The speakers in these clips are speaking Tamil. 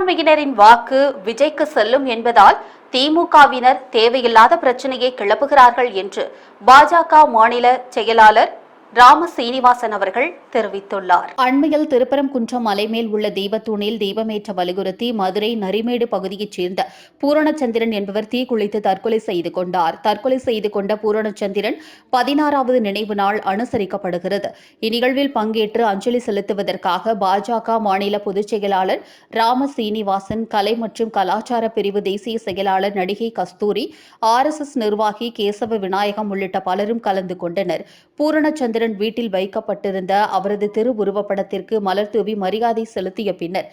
சிறுபான்மையினரின் வாக்கு விஜய்க்கு செல்லும் என்பதால் திமுகவினர் தேவையில்லாத பிரச்சனையை கிளப்புகிறார்கள் என்று பாஜக மாநில செயலாளர் ராம சீனிவாசன் அவர்கள் தெரிவித்துள்ளார். அண்மையில் திருப்பரங்குன்றம் மலைமேல் உள்ள தீபத்தூணில் தீபமேற்ற வலியுறுத்தி மதுரை நரிமேடு பகுதியைச் சேர்ந்த பூரணச்சந்திரன் என்பவர் தீக்குளித்து தற்கொலை செய்து கொண்டார். தற்கொலை செய்து கொண்ட பூரணச்சந்திரன் பதினாறாவது நினைவு நாள் அனுசரிக்கப்படுகிறது. இந்நிகழ்வில் பங்கேற்று அஞ்சலி செலுத்துவதற்காக பாஜக மாநில பொதுச் செயலாளர் ராம சீனிவாசன் கலை மற்றும் கலாச்சார பிரிவு தேசிய செயலாளர் நடிகை கஸ்தூரி ஆர்எஸ்எஸ் நிர்வாகி கேசவ விநாயகம் உள்ளிட்ட பலரும் கலந்து கொண்டனர். பூரணச்சந்திரன் வீட்டில் வைக்கப்பட்டிருந்த அவரது திருவுருவப்படத்திற்கு மலர் தூவி மரியாதை செலுத்திய பின்னர்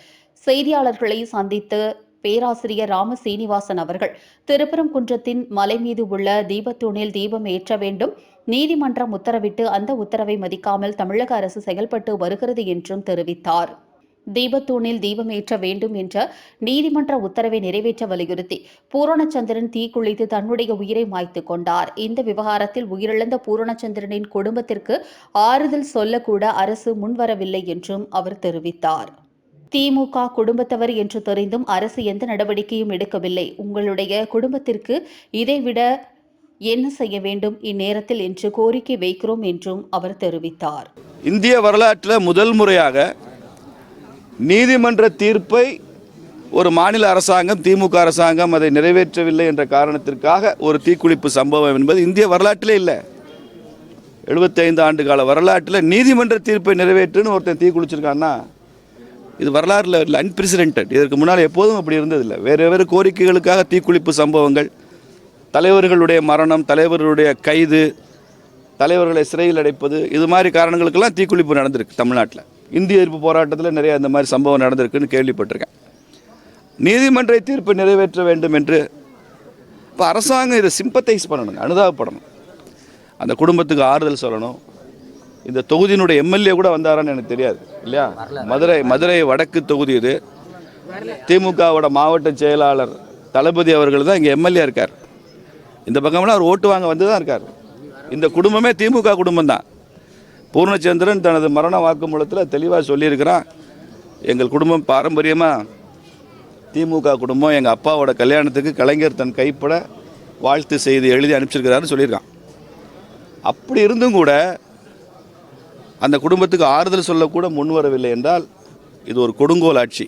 செய்தியாளர்களை சந்தித்து பேராசிரியர் ராம சீனிவாசன் அவர்கள் திருப்பரங்குன்றத்தின் மலை மீது உள்ள தீபத்தூணில் தீபம் ஏற்ற வேண்டும் நீதிமன்றம் உத்தரவிட்டு அந்த உத்தரவை மதிக்காமல் தமிழக அரசு செயல்பட்டு வருகிறது என்றும் தெரிவித்தார். தீபத்தூணில் தீபம் ஏற்ற வேண்டும் என்ற நீதிமன்ற உத்தரவை நிறைவேற்ற வலியுறுத்தி பூரணச்சந்திரன் தீக்குளித்து தன்னுடைய உயிரை மாய்த்து கொண்டார். இந்த விவகாரத்தில் உயிரிழந்த பூரணச்சந்திரனின் குடும்பத்திற்கு ஆறுதல் சொல்லக்கூட அரசு முன்வரவில்லை என்றும் அவர் தெரிவித்தார். திமுக குடும்பத்தவர் என்று தெரிந்தும் அரசு எந்த நடவடிக்கையும் எடுக்கவில்லை. உங்களுடைய குடும்பத்திற்கு இதைவிட என்ன செய்ய வேண்டும் இந்நேரத்தில் என்று கோரிக்கை வைக்கிறோம் என்றும் அவர் தெரிவித்தார். இந்திய வரலாற்றில் முதல் முறையாக நீதிமன்ற தீர்ப்பை ஒரு மாநில அரசாங்கம் திமுக அரசாங்கம் அதை நிறைவேற்றவில்லை என்ற காரணத்திற்காக ஒரு தீக்குளிப்பு சம்பவம் என்பது இந்திய வரலாற்றிலே இல்லை. எழுபத்தைந்து ஆண்டு கால வரலாற்றில் நீதிமன்ற தீர்ப்பை நிறைவேற்றுன்னு ஒருத்தன் தீ குளிச்சிருக்கான்னா இது வரலாறுல இல்லை அன்பிரசிடென்டட் இதற்கு முன்னால் எப்போதும் அப்படி இருந்ததில்லை. வேறு வேறு கோரிக்கைகளுக்காக தீக்குளிப்பு சம்பவங்கள். தலைவர்களுடைய மரணம் தலைவர்களுடைய கைது தலைவர்களை சிறையில் அடைப்பது இது மாதிரி காரணங்களுக்கெல்லாம் தீக்குளிப்பு நடந்திருக்கு தமிழ்நாட்டில். இந்திய எதிர்ப்பு போராட்டத்தில் நிறைய இந்த மாதிரி சம்பவம் நடந்திருக்குன்னு கேள்விப்பட்டிருக்கேன். நீதிமன்ற தீர்ப்பை நிறைவேற்ற வேண்டும் என்று இப்போ அரசாங்கம் இதை சிம்பத்தைஸ் பண்ணணுங்க அனுதாபப்படணும். அந்த குடும்பத்துக்கு ஆறுதல் சொல்லணும். இந்த தொகுதியினுடைய எம்எல்ஏ கூட வந்தாரான்னு எனக்கு தெரியாது இல்லையா? மதுரை மதுரை வடக்கு தொகுதி இது. திமுகவோட மாவட்ட செயலாளர் தளபதி அவர்கள் தான் இங்கே எம்எல்ஏ இருக்கார். இந்த பக்கம்லாம் அவர் ஓட்டு வாங்க வந்து தான் இருக்கார். இந்த குடும்பமே திமுக குடும்பம் தான் பூர்ணச்சந்திரன் தனது மரண வாக்குமூலத்தில் தெளிவாக சொல்லியிருக்கிறான். எங்கள் குடும்பம் பாரம்பரியமாக திமுக குடும்பம் எங்கள் அப்பாவோட கல்யாணத்துக்கு கலைஞர் தன் கைப்பட வாழ்த்து செய்தி எழுதி அனுப்பிச்சிருக்கிறாருன்னு சொல்லியிருக்கான். அப்படி இருந்தும் கூட அந்த குடும்பத்துக்கு ஆறுதல் சொல்லக்கூட முன்வரவில்லை என்றால் இது ஒரு கொடுங்கோல் ஆட்சி.